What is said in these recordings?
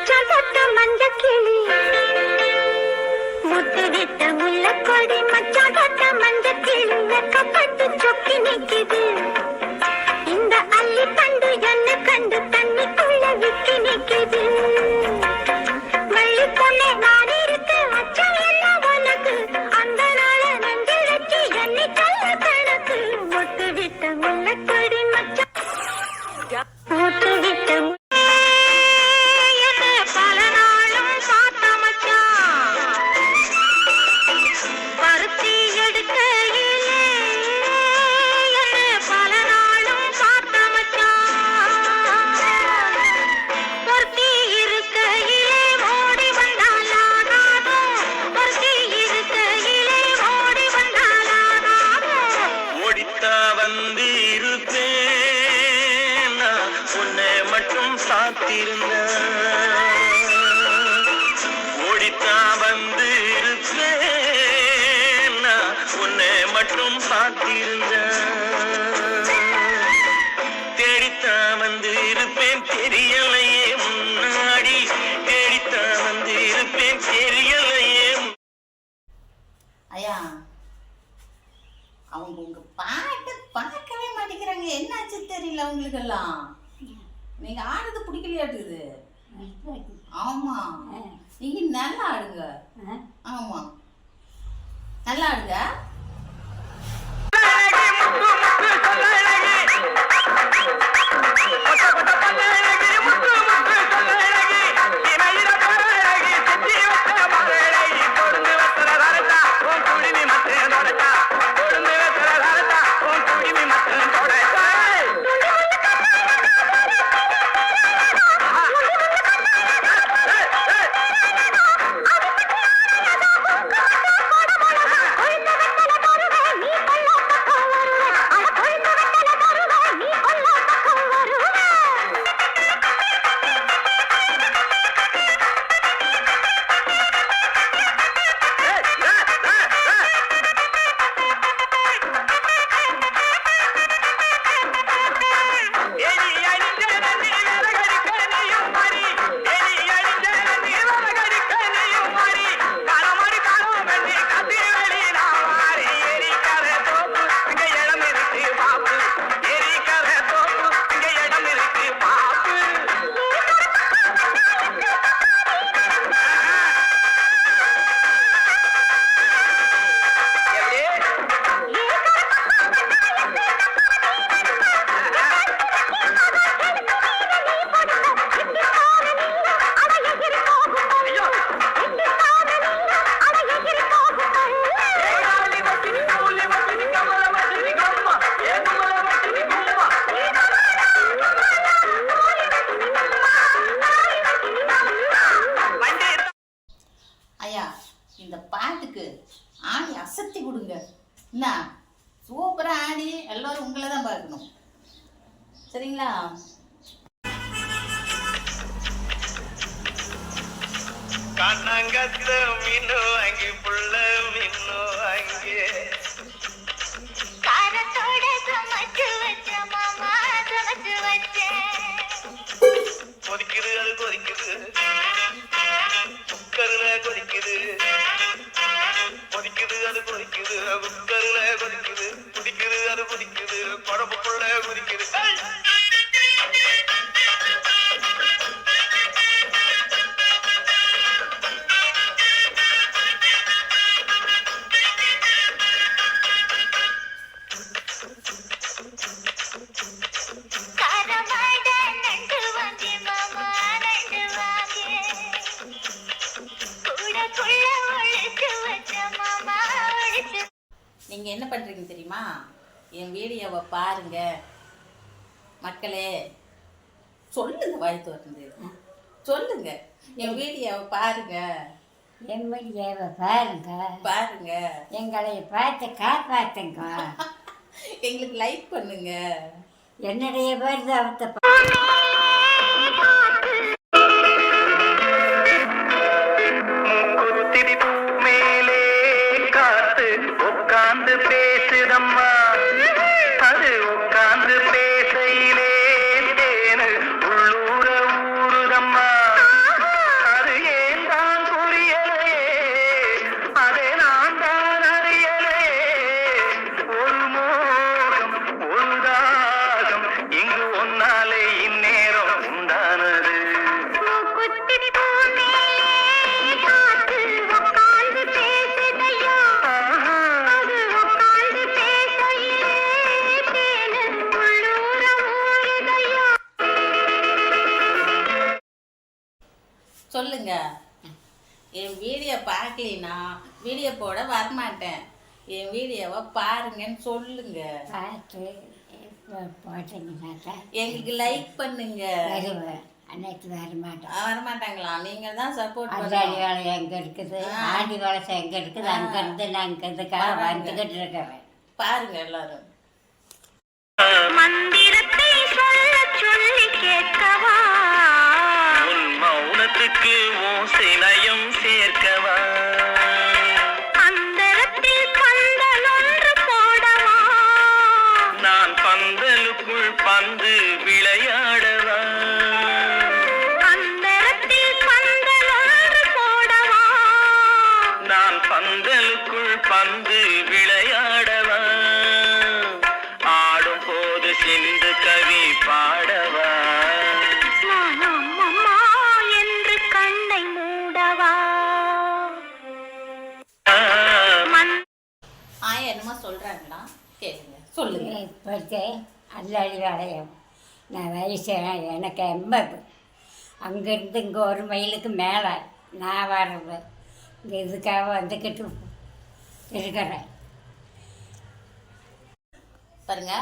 மச்சான் தொட்ட மஞ்ச கிளி. முத்து விட்ட முல்லைக்கொடி மச்சான் தொட்ட மஞ்ச கிளி. வெக்கப்பட்டு சொக்கி நிக்குது. இந்த அள்ளி தண்டு என்ன கண்டு தண்ணிக்குள்ள விக்கி நிக்குது. வள்ளி பொண்ணே மட்டும் சாத்திருந்தேன் தேடித்தான் வந்து இருப்பேன் தெரியலையே முன்னாடி. தேடித்தான் வந்து இருப்பேன் தெரியலையே ஐயா அவங்க உங்க பாட்டு பார்க்கவே மாட்டேங்கிறாங்க. என்னாச்சு தெரியல அவங்களுக்கெல்லாம்? நீங்க ஆடுறது பிடிக்கலையாட்டுது ஆமா. நீங்க நல்லா ஆடுங்க. ஆமா. நல்லா ஆடுங்க. என்ன? சூப்பராக ஆடி எல்லாரும் உங்களை தான் பார்க்கணும். சரிங்களா? கண்ணங்கத்த மீண்டும் அங்கே நீங்க என்ன பண்றீங்க தெரியுமா? என் வீடியோவை பாருங்க. மக்களே சொல்லுங்க வாய் திறந்து. சொல்லுங்க. என் வீடியோவை பாருங்க. எம்எல்ஏவை பாருங்க. பாருங்க. எங்களை பார்த்து காப்பாத்துங்க. எங்களுக்கு லைக் பண்ணுங்க. என்னுடைய பேர் அவத்த சொல்லுங்க. என் வீடியோ பார்க்கலினா வீடியோ போட வரமாட்டேன். என் வீடியோவை பாருங்கன்னு சொல்லுங்க. பார்த்து போட்டீங்கன்னாக்கா எங்களுக்கு லைக் பண்ணுங்க. வருவேன் அன்னைக்கு வர மாட்டேன் ஆ, வரமாட்டாங்களா? நீங்க தான் சப்போர்ட் அஞ்சாடி வேலை எங்கே இருக்குது. ஆடி வளசம் எங்கே இருக்குது. அங்கேருந்து நான் வராங்க. வந்துக்கிட்டு இருக்கிறேன் பாருங்க எல்லாரும். மந்திரத்தை சொல்ல சொல்லி கேட்கவா? மௌனத்துக்கு ஓசை நயம் ஆயா என்னமோ சொல்றாங்களா? கேளுங்க. சொல்லுங்க. இப்போத்தே அல்லாடி வளையம் நான் வயசு எனக்கு எண்பது. அங்கேருந்து இங்கே ஒரு மைலுக்கு மேலே நான் வர்றது இங்கே இதுக்காக வந்துக்கிட்டு இருக்கிறேன். பாருங்க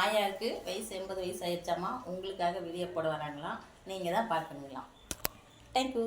ஆயாவுக்கு வயசு எண்பது வயசு ஆயிடுச்சாமா? உங்களுக்காக வீடியோ போட வராங்களாம். நீங்க தான் பார்க்கணுங்களாம். தேங்க்யூ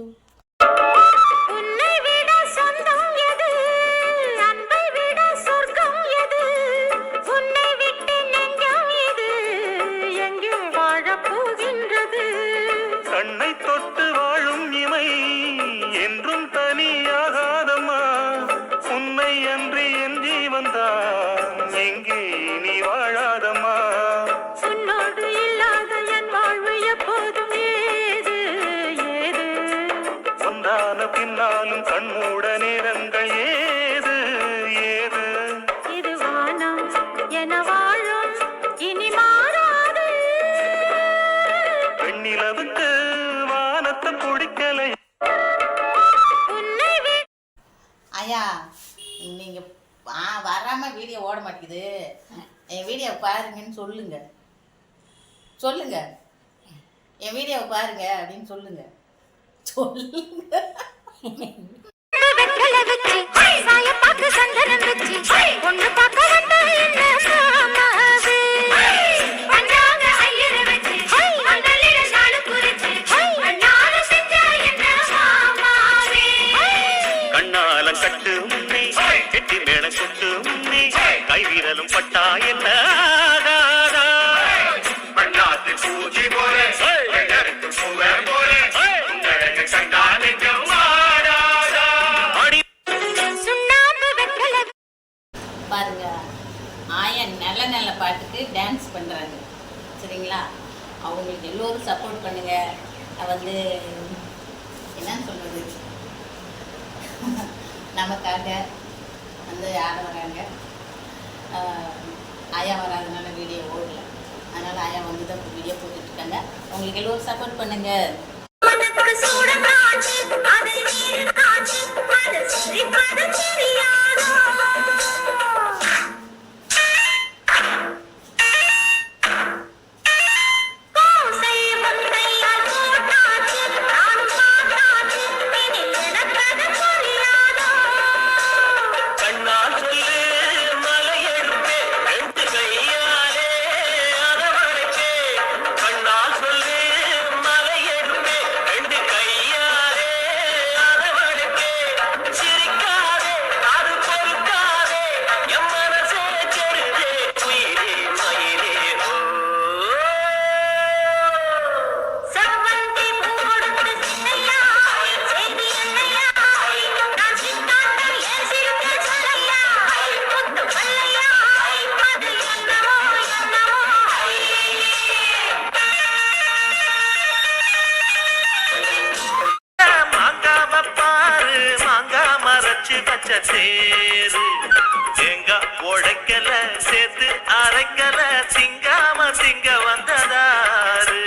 விட ஆயா நீங்க ஆ வராம வீடியோ ஓட மாட்டேங்குது. என் வீடியோ பாருங்கன்னு சொல்லுங்க. சொல்லுங்க. என் வீடியோவை பாருங்க அப்படின்னு சொல்லுங்க. சொல்லுங்க. ஒண்ணு பார்க்க வந்தா என்ன நமக்காக வந்து யாரும் வராங்க? ஆஹ், ஆயா வராதனால வீடியோ ஓடல அதனால் ஆயா வந்து தான் வீடியோ போட்டுட்ருக்காங்க அவங்களுக்கு எல்லோரும் சப்போர்ட் பண்ணுங்க. சேரு. எங்க உழைக்கல சேர்த்து அரைக்கல சிங்காம சிங்க வந்ததாரு.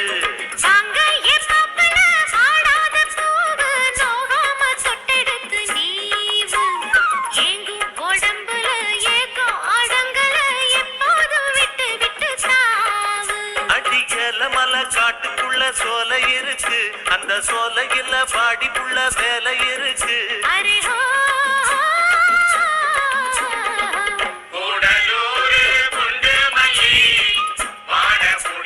காட்டுக்குள்ள சோலை இருக்கு. அந்த சோலையில பாடிக்குள்ள வேலை இருக்கு.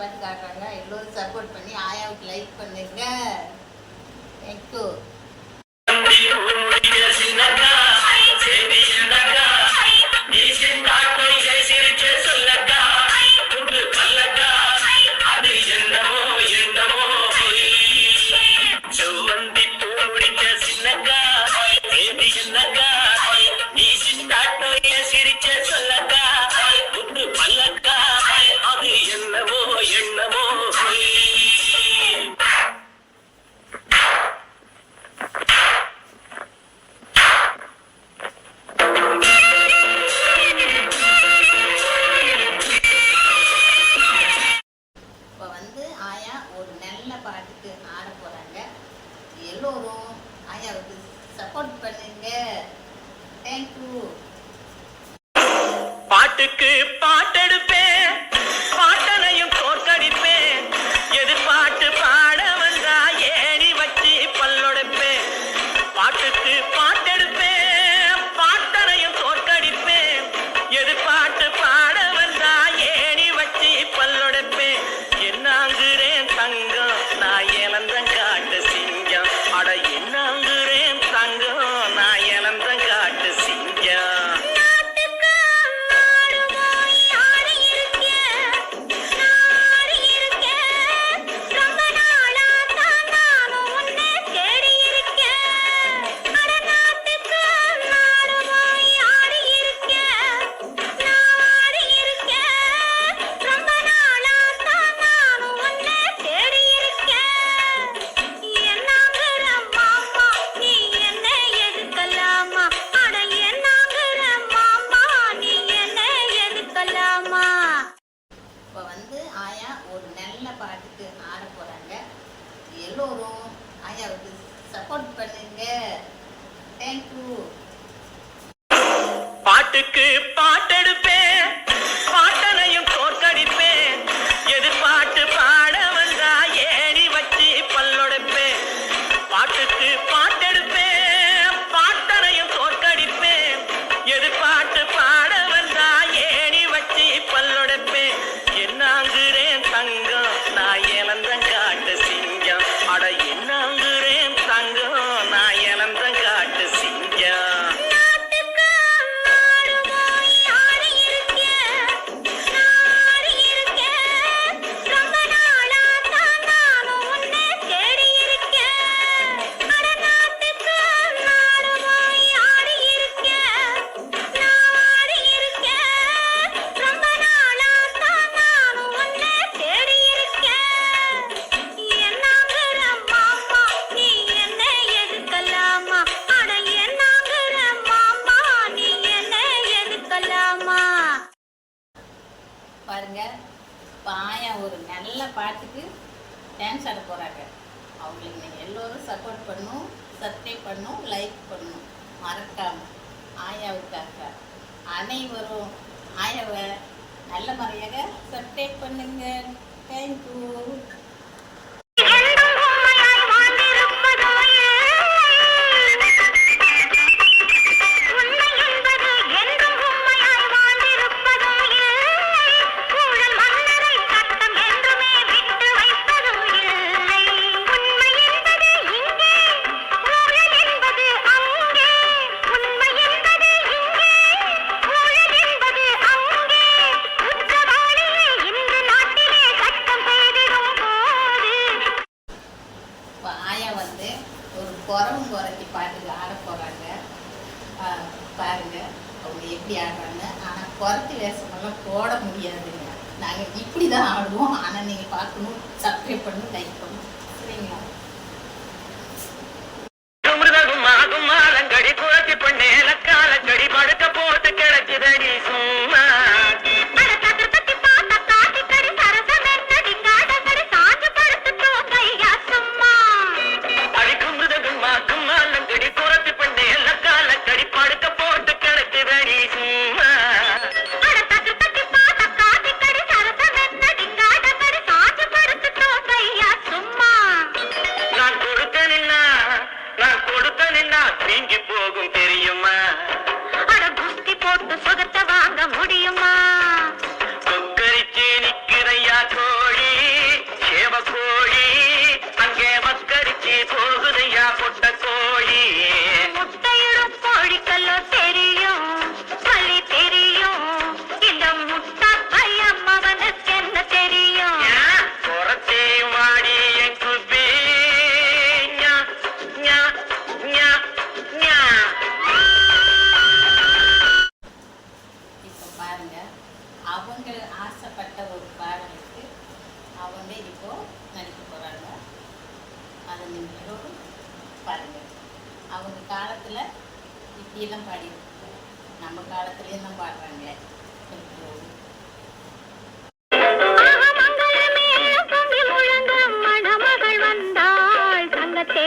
உட்காந்து காட்டுறாங்க எல்லோரும் சப்போர்ட் பண்ணி ஆயாவுக்கு லைக் பண்ணுங்க. தேங்க்யூ மாயாவுக்கு சப்போர்ட் பண்ணுங்க தேங்க்யூ பாட்டுக்கு பாட்டெடுப்பு இப்படி ஆடுறாங்க ஆனால் குறத்தி வேஷமெல்லாம் போட முடியாதுங்க. நாங்கள் இப்படி தான் ஆடுவோம். ஆனால் நீங்கள் பார்க்கணும் சப்ஸ்கிரைப் பண்ணணும் லைக் பண்ணணும். சரிங்களா?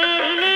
கையிலே